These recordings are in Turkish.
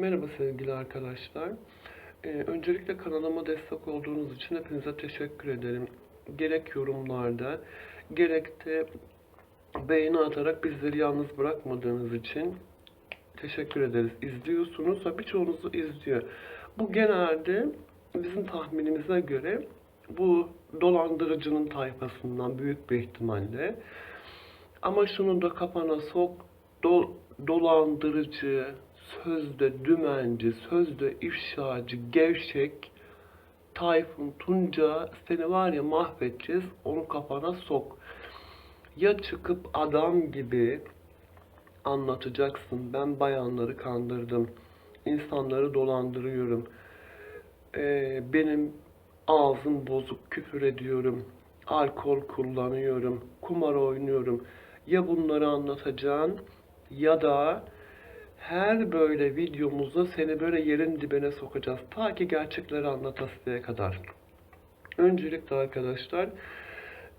Merhaba sevgili arkadaşlar. Ee, öncelikle kanalıma destek olduğunuz için hepinize teşekkür ederim. Gerek yorumlarda, gerek de beğeni atarak bizleri yalnız bırakmadığınız için teşekkür ederiz. İzliyorsunuz ve birçoğunuz da izliyor. Bu genelde bizim tahminimize göre bu dolandırıcının tayfasından büyük bir ihtimalle. Ama şunu da kafana sok, do- dolandırıcı, sözde dümenci, sözde ifşacı, gevşek, Tayfun, Tunca seni var ya mahvedeceğiz, onu kafana sok. Ya çıkıp adam gibi anlatacaksın, ben bayanları kandırdım, insanları dolandırıyorum, Ee, benim ağzım bozuk, küfür ediyorum, alkol kullanıyorum, kumar oynuyorum. Ya bunları anlatacaksın ya da her böyle videomuzda seni böyle yerin dibine sokacağız. Ta ki gerçekleri anlatasıya kadar. Öncelikle arkadaşlar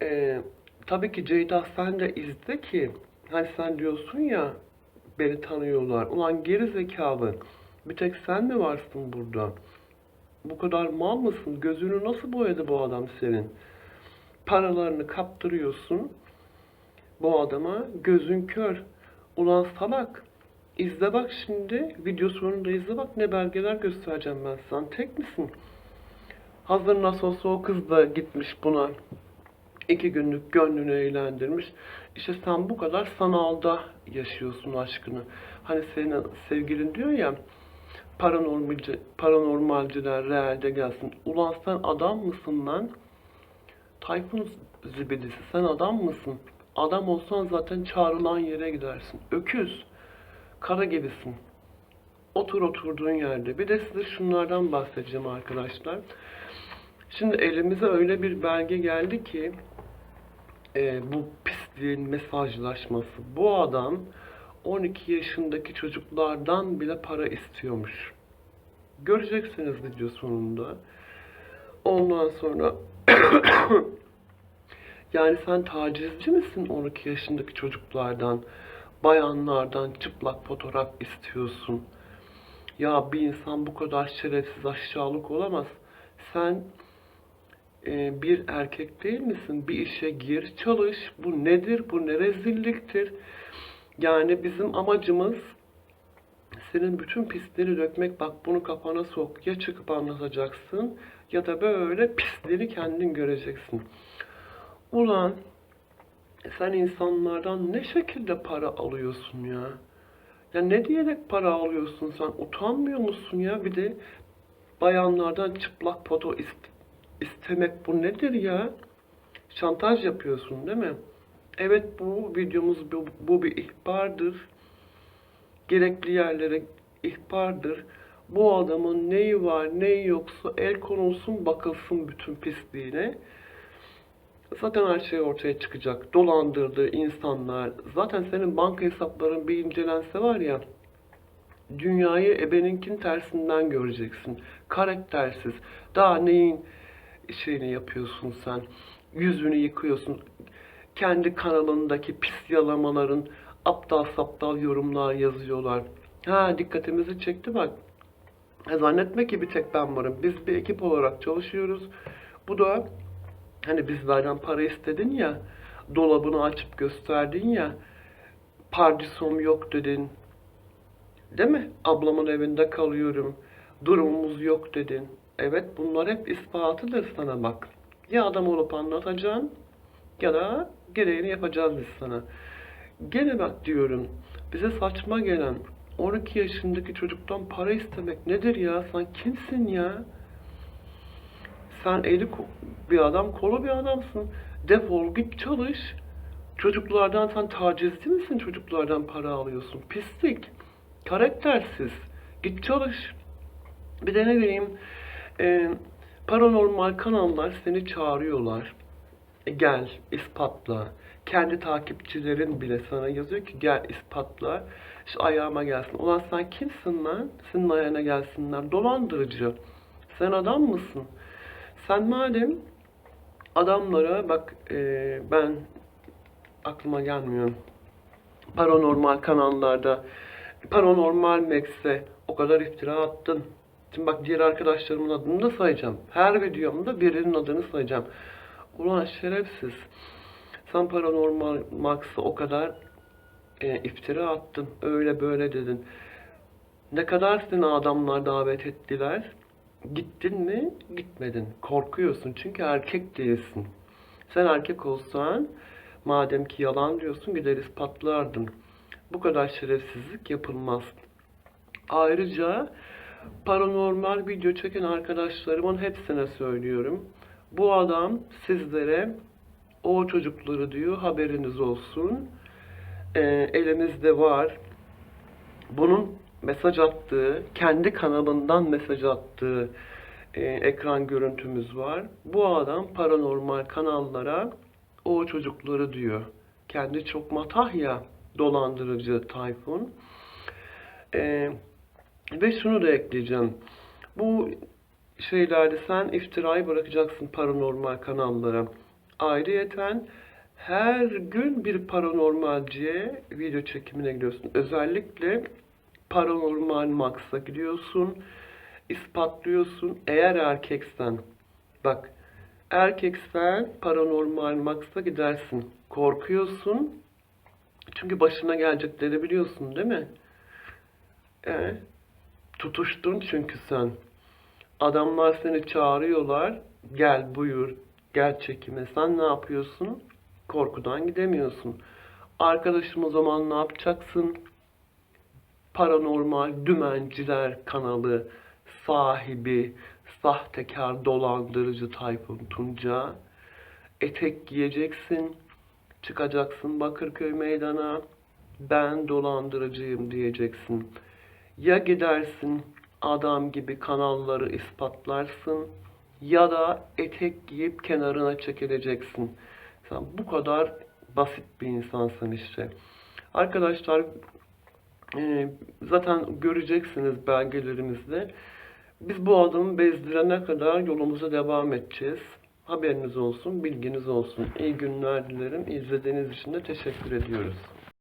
eee, tabii ki Ceyda sen de izle ki hani sen diyorsun ya beni tanıyorlar. Ulan geri zekalı. Bir tek sen mi varsın burada? Bu kadar mal mısın? Gözünü nasıl boyadı bu adam senin? Paralarını kaptırıyorsun bu adama. Gözün kör. Ulan salak. İzle bak şimdi. Video sonunda izle bak ne belgeler göstereceğim ben sana. Tek misin? Hazır nasıl olsa o kız da gitmiş buna. iki günlük gönlünü eğlendirmiş. İşte sen bu kadar sanalda yaşıyorsun aşkını. Hani senin sevgilin diyor ya paranormalci, paranormalciler realde gelsin. Ulan sen adam mısın lan? Tayfun zibidisi sen adam mısın? Adam olsan zaten çağrılan yere gidersin. Öküz. Kara gibisin. Otur oturduğun yerde. Bir de size şunlardan bahsedeceğim arkadaşlar. Şimdi elimize öyle bir belge geldi ki e, bu pisliğin mesajlaşması. Bu adam 12 yaşındaki çocuklardan bile para istiyormuş. Göreceksiniz video sonunda. Ondan sonra yani sen tacizci misin 12 yaşındaki çocuklardan, bayanlardan çıplak fotoğraf istiyorsun? Ya bir insan bu kadar şerefsiz aşağılık olamaz. Sen e, bir erkek değil misin? Bir işe gir, çalış. Bu nedir? Bu ne rezilliktir? Yani bizim amacımız senin bütün pisliğini dökmek. Bak bunu kafana sok. Ya çıkıp anlatacaksın ya da böyle pisliğini kendin göreceksin. Ulan sen insanlardan ne şekilde para alıyorsun ya? Ya ne diyerek para alıyorsun sen? Utanmıyor musun ya? Bir de bayanlardan çıplak foto ist- istemek bu nedir ya? Şantaj yapıyorsun değil mi? Evet bu videomuz bu, bu bir ihbardır. Gerekli yerlere ihbardır. Bu adamın neyi var neyi yoksa el konulsun bakılsın bütün pisliğine. Zaten her şey ortaya çıkacak. Dolandırdığı insanlar. Zaten senin banka hesapların bir incelense var ya. Dünyayı ebeninkin tersinden göreceksin. Karaktersiz. Daha neyin şeyini yapıyorsun sen? Yüzünü yıkıyorsun. Kendi kanalındaki pis yalamaların aptal saptal yorumlar yazıyorlar. Ha dikkatimizi çekti bak. Ha, Zannetme ki bir tek ben varım. Biz bir ekip olarak çalışıyoruz. Bu da hani bizlerden para istedin ya, dolabını açıp gösterdin ya, pardisom yok dedin. Değil mi? Ablamın evinde kalıyorum. Durumumuz yok dedin. Evet bunlar hep ispatıdır sana bak. Ya adam olup anlatacaksın ya da gereğini yapacağız biz sana. Gene bak diyorum bize saçma gelen 12 yaşındaki çocuktan para istemek nedir ya? Sen kimsin ya? Sen eli bir adam, kolu bir adamsın. Defol git çalış. Çocuklardan sen tacizci misin? Çocuklardan para alıyorsun. Pislik. Karaktersiz. Git çalış. Bir de ne diyeyim? Ee, paranormal kanallar seni çağırıyorlar. E, gel ispatla. Kendi takipçilerin bile sana yazıyor ki gel ispatla. İşte ayağıma gelsin. Ulan sen kimsin lan? Senin ayağına gelsinler. Dolandırıcı. Sen adam mısın? Sen madem adamlara bak e, ben aklıma gelmiyor. Paranormal kanallarda Paranormal Max'e O kadar iftira attın. Şimdi bak diğer arkadaşlarımın adını da sayacağım. Her videomda birinin adını sayacağım. Ulan şerefsiz. Sen paranormal Max'a o kadar e, iftira attın. Öyle böyle dedin. Ne kadar seni adamlar davet ettiler. Gittin mi? Gitmedin. Korkuyorsun çünkü erkek değilsin. Sen erkek olsan madem ki yalan diyorsun gider ispatlardın. Bu kadar şerefsizlik yapılmaz. Ayrıca paranormal video çeken arkadaşlarımın hepsine söylüyorum. Bu adam sizlere o çocukları diyor haberiniz olsun. Ee, elimizde var. Bunun mesaj attığı, kendi kanalından mesaj attığı e, ekran görüntümüz var. Bu adam paranormal kanallara o çocukları diyor. Kendi çok matah ya dolandırıcı Tayfun. Ee, ve şunu da ekleyeceğim. Bu şeylerde sen iftirayı bırakacaksın paranormal kanallara. Ayrıyeten her gün bir paranormalciye video çekimine gidiyorsun. Özellikle paranormal Max'a gidiyorsun. ispatlıyorsun. Eğer erkeksen bak erkeksen paranormal Max'a gidersin. Korkuyorsun. Çünkü başına gelecekleri biliyorsun değil mi? E, tutuştun çünkü sen. Adamlar seni çağırıyorlar. Gel buyur. Gel çekime. Sen ne yapıyorsun? Korkudan gidemiyorsun. Arkadaşım o zaman ne yapacaksın? Paranormal Dümenciler kanalı sahibi, sahtekar, dolandırıcı Tayfun Tunca. Etek giyeceksin. Çıkacaksın Bakırköy meydana. Ben dolandırıcıyım diyeceksin. Ya gidersin adam gibi kanalları ispatlarsın ya da etek giyip kenarına çekileceksin. Sen bu kadar basit bir insansın işte. Arkadaşlar e, zaten göreceksiniz belgelerimizde. Biz bu adamı bezdirene kadar yolumuza devam edeceğiz. Haberiniz olsun, bilginiz olsun. İyi günler dilerim. İzlediğiniz için de teşekkür ediyoruz.